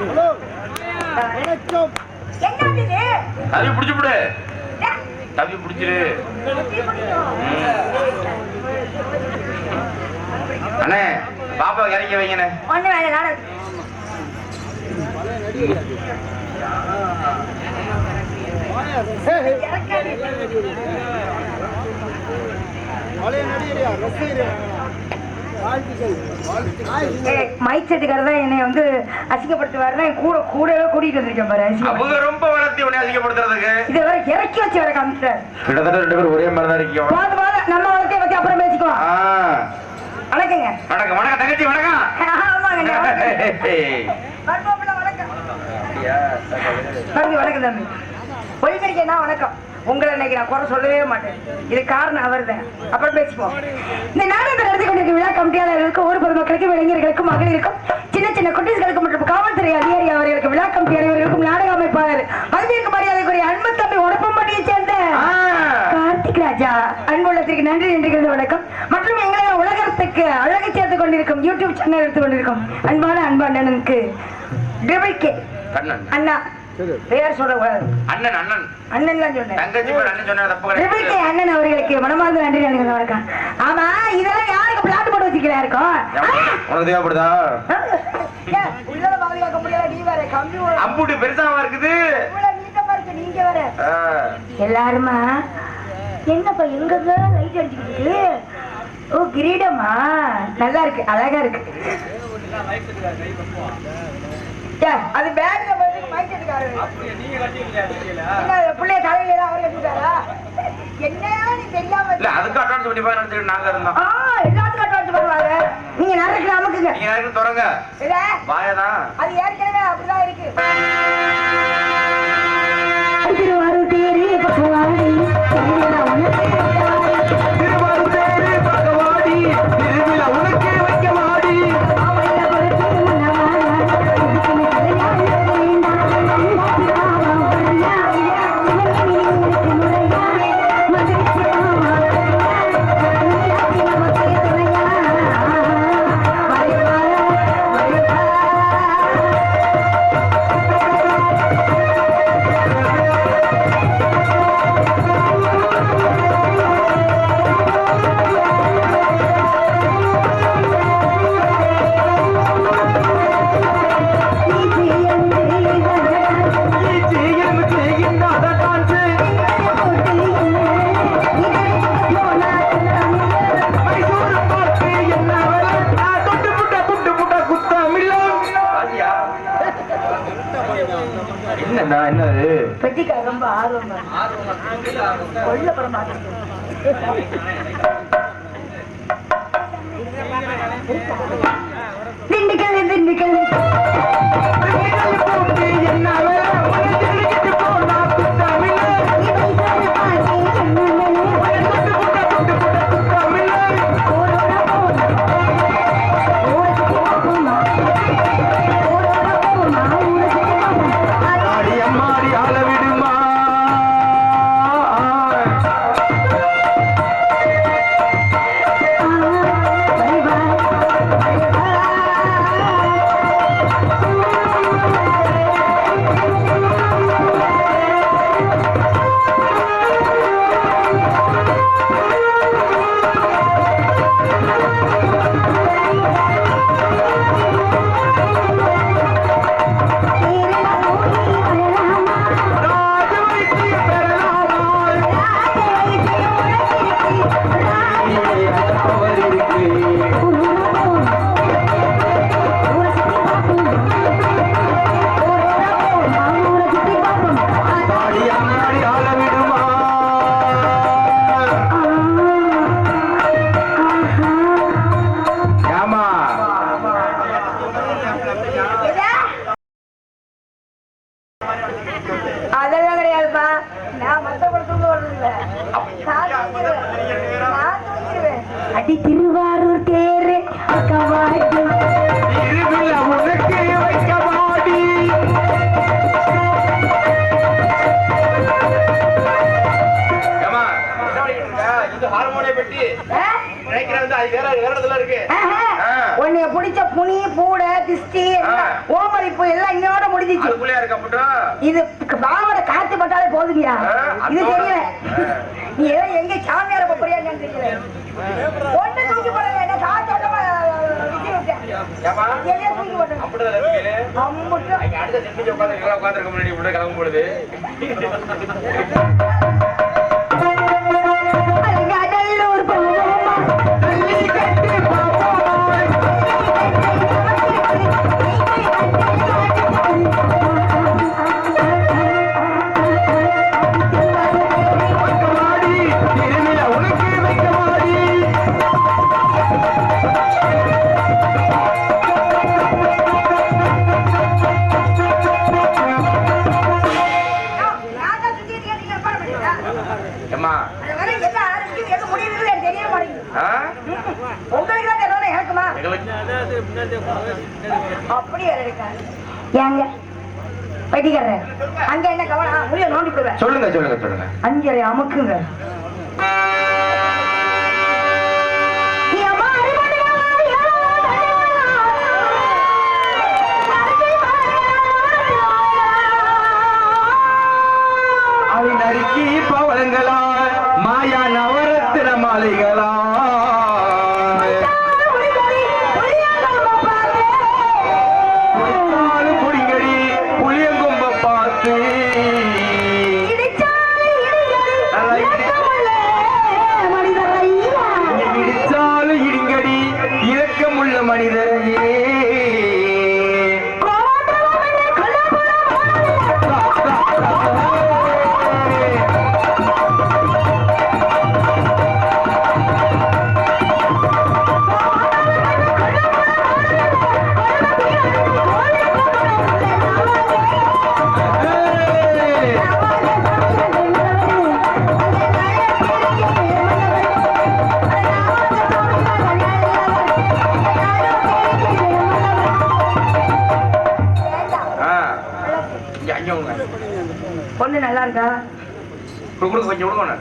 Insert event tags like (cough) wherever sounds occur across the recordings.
வணக்கம். தவி பிடிச்சு விடு. தவி பிடிச்சிரு. அண்ணே பாப்பா இறங்கி வைங்கண்ணே. ஒண்ணு வேலை இறக்காது. மைக் செட்டுக்காரர் தான் என்னை வந்து அசிங்கப்படுத்துவாருன்னா என் கூட கூடவே கூட்டிட்டு வந்திருக்கேன் பாரு அவங்க ரொம்ப வளர்த்தி உன்னை அதிகப்படுத்துறதுக்கு இதை வேற இறக்கி வச்சு வேற காமிச்சிட்டார். கிட்டத்தட்ட ரெண்டு பேரும் ஒரே மாதிரி தான் போது போது நம்ம வளர்த்தைய பத்தி அப்புறம் பேசிக்குவோம். வணக்கங்க. வணக்கம் வணக்கம் தங்கச்சி வணக்கம். ஆமாங்க (laughs) வணக்கம். தம்பி. பொய்கறிக்கா வணக்கம்? உங்களை இன்னைக்கு நான் குறை சொல்லவே மாட்டேன். இது காரணம் அவர் தான் அப்புறம் பேசிப்போம். இந்த நாடகத்தில் நடத்தி கொண்டிருக்கும் விழா கமிட்டியாளர்களுக்கு ஊர் இளைஞர்களுக்கும் மகளிருக்கும் சின்ன சின்ன குட்டீஸ்களுக்கும் மற்றும் காவல்துறை அதிகாரி அவர்களுக்கு விழா கமிட்டி அனைவருக்கும் நாடக அமைப்பாளர் மதிப்பிற்கு மரியாதைக்குரிய அன்பு தம்பி உடப்பம்பட்டியை சேர்ந்த கார்த்திக் ராஜா. அன்புள்ளத்திற்கு நன்றி நன்றிகள் வணக்கம். மற்றும் எங்களை உலகத்துக்கு அழகு சேர்த்து கொண்டிருக்கும் யூடியூப் சேனல் எடுத்து கொண்டிருக்கும் அன்பான அன்பு அண்ணனுக்கு கே. அண்ணா பேர் சொல்லக்கூடாது அண்ணன் அண்ணன் அண்ணன். தான் சொன்னேன். தங்கச்சி பேர் அண்ணன் சொன்னா தப்பு ட்ரிபிள் கே கிடையாது அண்ணன் அவர்களுக்கு மனமார்ந்த நன்றி வணக்கம். ஆமா இதெல்லாம் யாருக்கு பிளாட் போட்டு வச்சுக்கிறா இருக்கும் உனக்கு தேவைப்படுதா? அம்புட்டு பெருசாவா இருக்குது? நீங்க ஆ. எல்லாருமா? என்னப்பா எங்க லைட் அடிச்சுக்கிட்டு ஓ கிரீடமா நல்லா இருக்கு அழகா இருக்கு. ஏ, அது பேக்ல போய் மைக் எடுக்காரு என்ன பிள்ளைய தலையில அவர் கட்டிட்டாரா என்ன நீ தெரியாம இல்ல அதுக்கு அட்வான்ஸ் பண்ணி நடத்திட்டு நாங்க இருந்தோம். எல்லாத்துக்கும் அட்வான்ஸ் பண்ணுவாங்க நீங்க நடக்கிற அமுக்குங்க. நீங்க யாருக்கும் தொடங்க. வாயதான். அது ஏற்கனவே அப்படிதான் இருக்கு. என்னண்ணா என்னது? பெட்டிக்கார ரொம்ப ஆர்வம் கொள்ள படம் திண்டுக்கல் திண்டுக்கல். பிடிச்ச புனி பூட திஷ்டி. ஓமரிப்பு எல்லாம் இன்னோட முடிஞ்சிச்சு. இது பாவோட காத்து பட்டாலே ஆ, இது தெரியல. நீ ஏதோ எங்க சாமியார தெரியல. ஒண்ணு தூக்கி போடல என்ன அங்க அடுத்த உட்காந்துருக்க முன்னாடி கிளம்பும் பொழுது ஏங்க? அங்க என்ன கவனம் நோண்டி போடுவேன். சொல்லுங்க சொல்லுங்க சொல்லுங்க. அஞ்சரை அமுக்குங்க. அதை நறுக்கி பவளங்களா மாயா நவரத்தின மாலைகளா. பொண்ணு நல்லா இருக்கா? கொடுங்க கொஞ்சம் கொடுங்க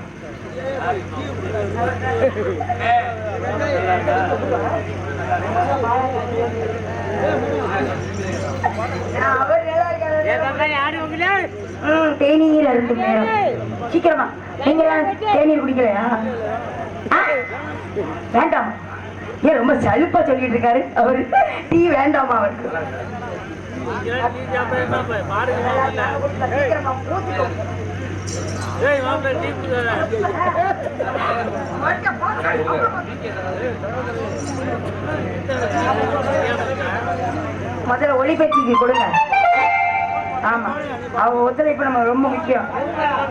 தேநீர் அருந்து சீக்கிரமா. நீங்க தேநீர் குடிக்கலையா? வேண்டாம். ஏன் ரொம்ப சலுப்பா சொல்லிட்டு இருக்காரு அவரு. டீ வேண்டாமா அவருக்கு? சீக்கிரமா ஊத்திக்கோ. முதல்ல ஒளிபெட்டிக்கு கொடுங்க. ஆமா. அவ ஒத்துழைப்பு நம்ம ரொம்ப முக்கியம்.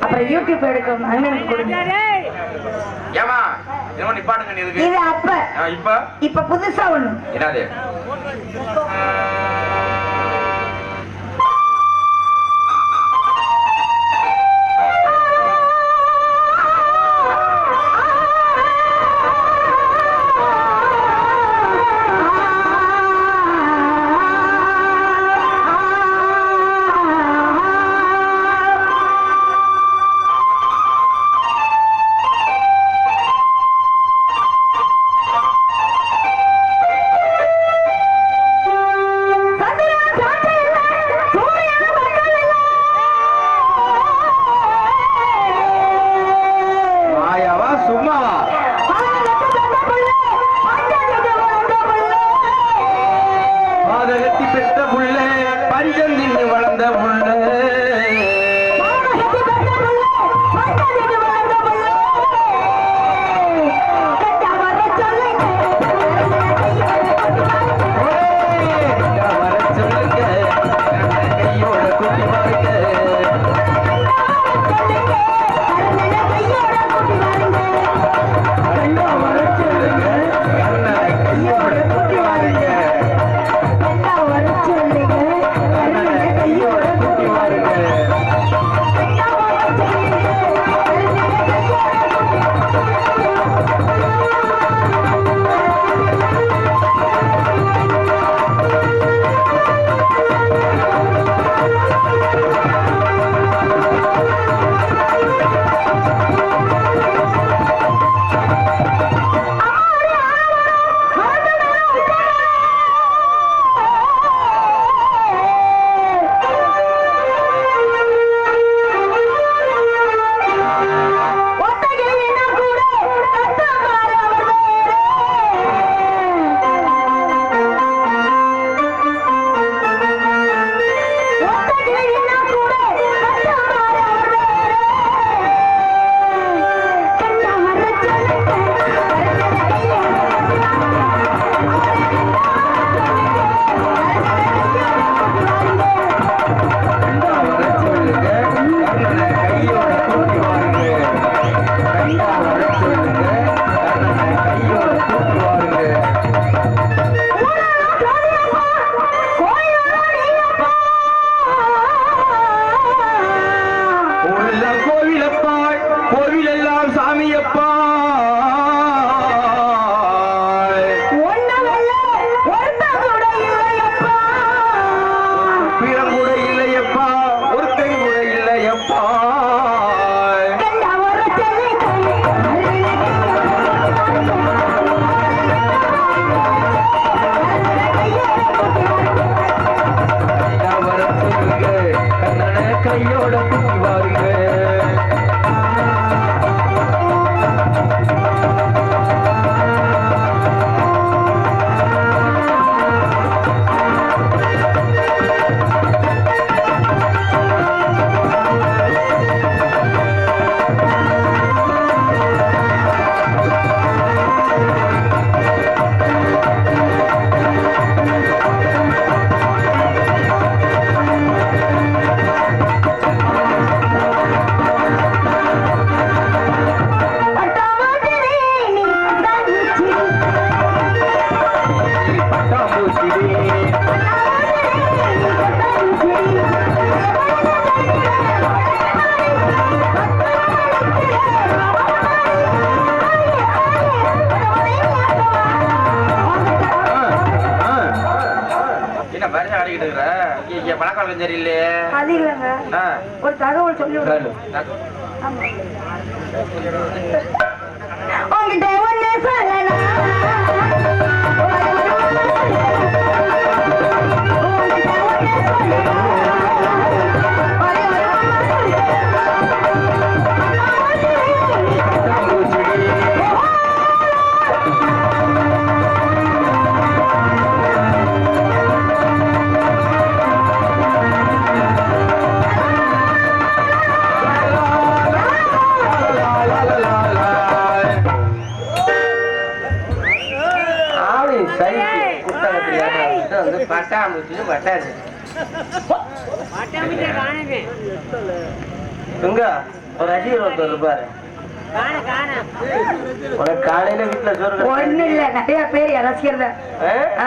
அப்புறம் யூடியூப் எடுக்கணும் அண்ணனுக்கு கொடுங்க. ஏமா நிப்பாட்டுங்க இது அப்ப. இப்ப புதுசா ஒண்ணு. என்னது? ஞாபகம் தெரியலையே அது இல்லைங்க. ஒரு தகவல் சொல்லி கேளு. ஏறாது. வந்து பட்டாம்பூச்சி பட்டாது எங்க? ஒரு அடி ஒருத்தர் இருப்பாரு. உனக்கு காலையில வீட்டுல சோறு ஒண்ணு இல்ல நிறைய பேர்? ஆ,